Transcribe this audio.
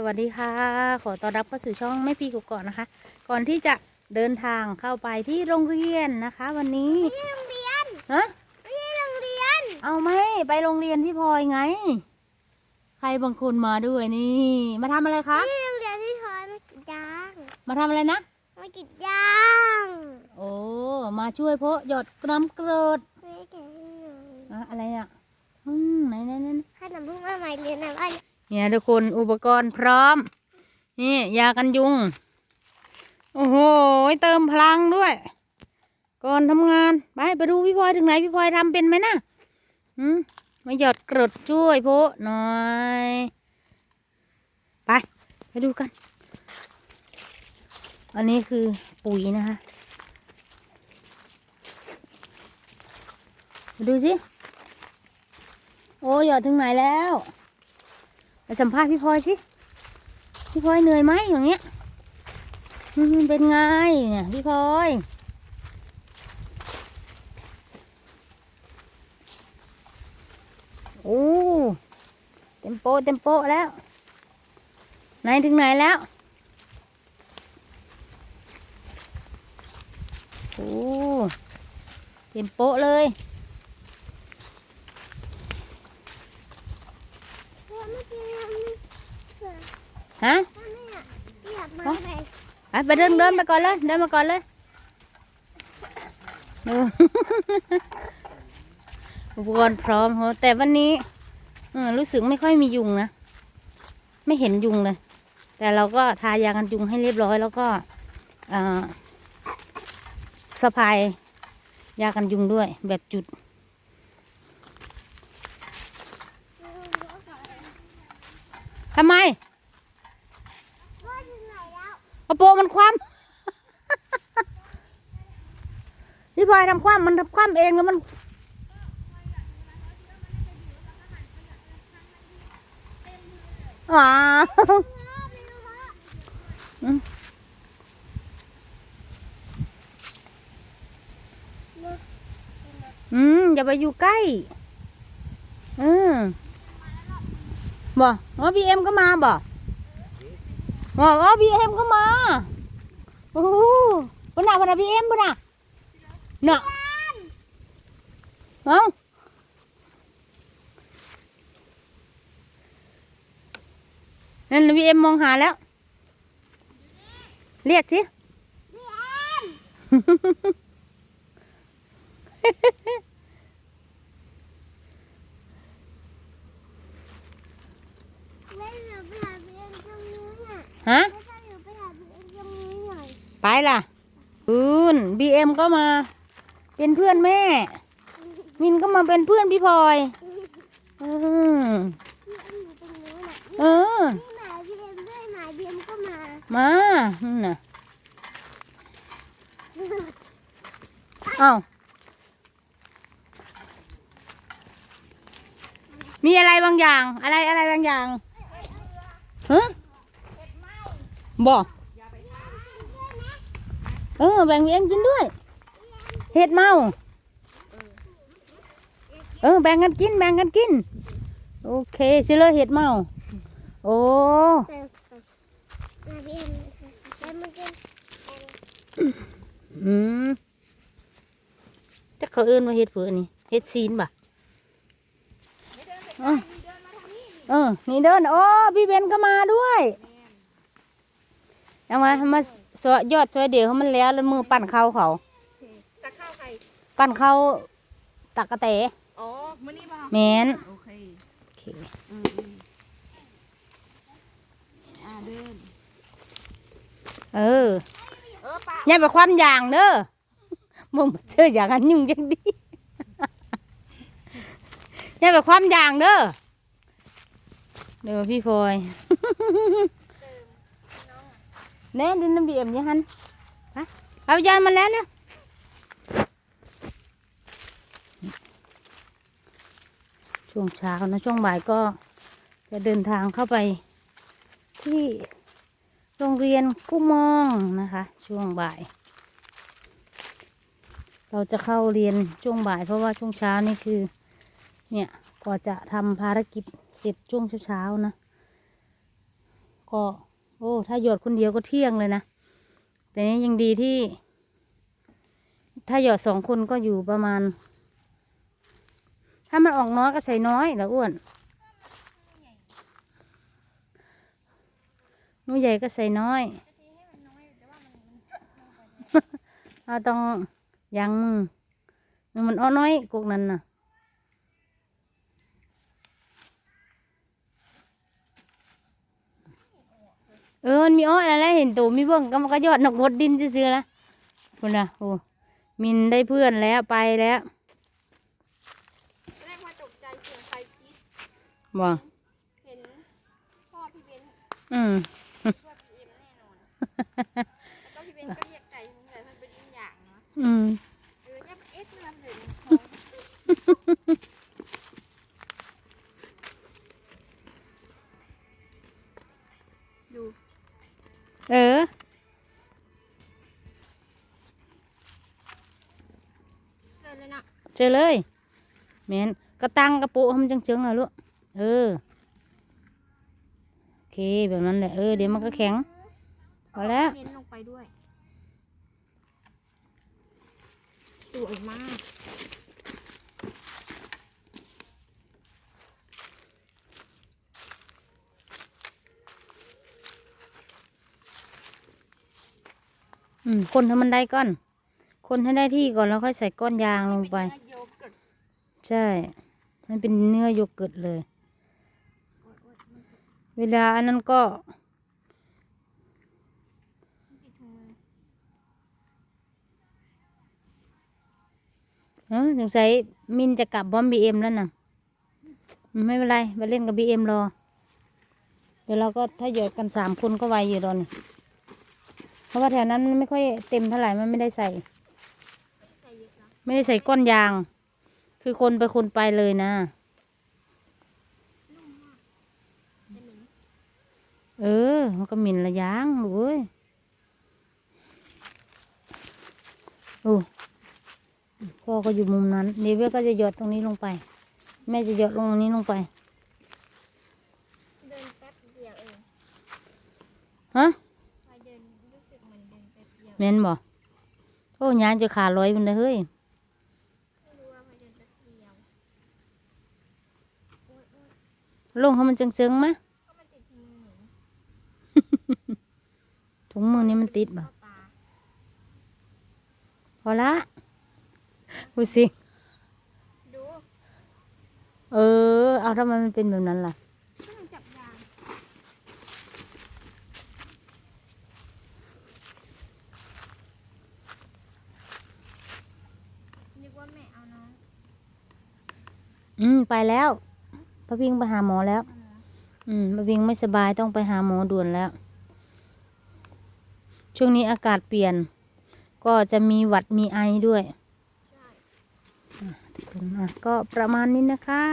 สวัสดีค่ะ ขอต้อนรับเข้าสู่ช่องแม่พีกุกก่อนนะคะ ก่อนที่จะเดินทางเข้าไปที่โรงเรียนนะคะ วันนี้ไม่ใช่โรงเรียนฮะไม่ใช่โรงเรียน เอาไหมไปโรงเรียนพี่พลอยไง ใครบางคนมาด้วยนี่ มาทำอะไรคะไม่ใช่โรงเรียนที่คอยมากิดยางมาทำอะไรนะมากิดยางโอ้มาช่วยเพาะหยดน้ำเกรดไม่แก่ให้หน่อยอะอะไรอะอืมไหนไหนไหนขนมพุ่งมาใหม่เรียนในบ้าน เนี่ยทุกคนอุปกรณ์พร้อม นี่ยากันยุง โอ้โหเติมพลังด้วย ก่อนทำงาน ไปไปดูพี่พลอยถึงไหนพี่พลอยทำเป็นไหมนะอืมมาหยอดกรดช่วยโพหน่อย ไป ไปดูกัน อันนี้คือปุ๋ยนะคะดูสิ โอ้หยอดถึงไหนแล้ว ไปสัมภาษณ์พี่พลอยสิ พี่พลอยเหนื่อยไหมอย่างเงี้ยเป็นไงเนี่ยพี่พลอยโอ้เต็มโปเต็มโปแล้ว ไหนถึงไหนแล้วโอ้เต็มโปเลย เมื่อกี้ทำเผื่อ ฮะไม่อยากไม่อยากมาไหนไปไปเดินเดินมาก่อนเลย เดินมาก่อนเลยอุปกรณ์พร้อมโหแต่วันนี้อรู้สึกไม่ค่อยมียุงนะ ไม่เห็นยุงเลย แต่เราก็ทายากันยุงให้เรียบร้อยแล้วก็สะพายยากันยุงด้วยแบบจุด ทำไม ว่าถึงไหนแล้ว คว่ำพี่พลอยทำคว่ำมันทำคว่ำเองแล้วมันว้าวอืมอืมอย่าไปอยู่ใกล้ อืมบ่อ๋อพีเอ็มก็มาบ่ว้าพีเอ็มก็มา โอ้โหปน่ะปน่ะพีเอ็มปน่ะน่ะเอานั่นพีเอ็มมองหาแล้ว เรียกสิแม่หนูไปหาพี่เอ็มตรงนี้น่ะฮะ ไปล่ะอืนบีเอ็มก็มา เป็นเพื่อนแม่ มินก็มาเป็นเพื่อนพี่พลอยอืมพี่เอ็มอยู่ตรงนี้น่ะเออนี่หมาพี่เอ็มด้วยหมาพี่เอ็มก็มามานั่นน่ะเอ้ามีอะไรบางอย่าง อะไรอะไรบางอย่างฮะบอก เออแบ่งเอ็มกินด้วย เห็ดเมา เออแบ่งกันกิน แบ่งกันกิน โอเคสิเลยเห็ดเมา โอ้อืมจักเขาเอิ้นว่าเฮ็ดเผือนี่เฮ็ดซีนบ่ะเออเออนี่เดิน โอ้ พี่เบนก็มาด้วย เอามามาสวยยอดสวยเดี๋ยวเขามันแล้วแล้วมือปั่นเข้าเขาตักข้าวใครปั่นเข้าตักกะแตอ๋อมื้อนี้ป่ะแมนโอเคโอเคอืมอืมอ่าเดินเออเออปะอย่าไปความอย่างเด้อมึงเชื่ออย่างนั้นยุ่งยังดีอย่าไปความอย่างเด้อเดี๋ยวพี่พลอย แน่ดินน้ำบีเอ็มยังหันเอายานมาแล้วเนี่ยช่วงเช้านะช่วงบ่ายก็จะเดินทางเข้าไป ที่โรงเรียนกุ้มองนะคะ ช่วงบ่าย เราจะเข้าเรียนช่วงบ่าย เพราะว่าช่วงเช้านี่คือ เนี่ยกว่าจะทำภารกิจเสร็จช่วงเช้าๆนะ ก็ โอ้ ถ้าหยดคนเดียวก็เที่ยงเลยนะ แต่นี้ยังดีที่ ถ้าหยดสองคนก็อยู่ประมาณ ถ้ามันออกน้อยก็ใส่น้อยแล้วอ้วนนูใหญ่ก็ใส่น้อยเราต้องยังมือมันอ้อน้อยกวกนั้นน่ะ เออมันมีอ้อยอะไรเห็นตัวมีเบิ่งก็มันก็ยอดนกงดดินซื่อๆนะคุณนะโอ้มินได้เพื่อนแล้วไปแล้วแรกพอตกใจเสียงไฟกรี๊ดบ่เห็นพ่อพี่เบนซ์อืมว่าพี่เอ็มแน่นอนแล้วก็พี่เบนซ์ก็เรียกไก่มึงไก่มันเป็นอีกอย่างเนาะอืม เสร็จเลยนะเจอเลยแมนกระตังกระปุกให้มันจังๆหน่อยลูกเออโอเคแบบนั้นแหละเออเดี๋ยวมันก็แข็งพอแล้วเน้นลงไปด้วย สวยมาก อืมคนให้มันได้ก้อน คนให้ได้ที่ก่อนแล้วค่อยใส่ก้อนยางลงไป ใช่ มันเป็นเนื้อโยเกิร์ตเลย เวลาอันนั้นก็ติดถุงมือเออสงสัยมินจะกลับบอมบีเอ็มแล้วนะไม่เป็นไรไปเล่นกับบีเอ็มรอ เดี๋ยวเราก็ถ้าหยอดกันสามคนก็ไวอยู่ตอนนี้เพราะว่าแถวนั้นมันไม่ค่อยเต็มเท่าไหร่มันไม่ได้ใส่ ไม่ได้ใส่ก้อนยาง คือคนไปคนไปเลยนะจะเหม็นเออ มันก็หมิ่นละยางลูกเอ้ยโอ้พ่อก็อยู่มุมนั้นเดี๋ยวเวยก็จะหยอดตรงนี้ลงไป แม่จะหยอดลงตรงนี้ลงไปเดินแป๊บเดียวเองฮะพอเดินรู้สึกเหมือนเดินแป๊บเดียวแม่นบ่โอ้ยางจะขาดลอยมันเลยเฮ้ย ไม่รู้ว่าพอเดินแป๊บเดียวโอ๊ยโอ๊ย ลงให้มันจึงๆมะก็มันติดมือหนูถุงมือนี่มันติดบ่เข้าตาพอละดูสิดูเออ เอาทำไมมันเป็นแบบนั้นล่ะก็มันจับยางนึกว่าแม่เอาน้องอืม ไปแล้ว พระพิงไปหาหมอแล้วเอาน้องอืมพระพิงไม่สบายต้องไปหาหมอด่วนแล้ว ช่วงนี้อากาศเปลี่ยน ก็จะมีหวัดมีไอด้วยใช่ทุกคนอะก็ประมาณนี้นะคะ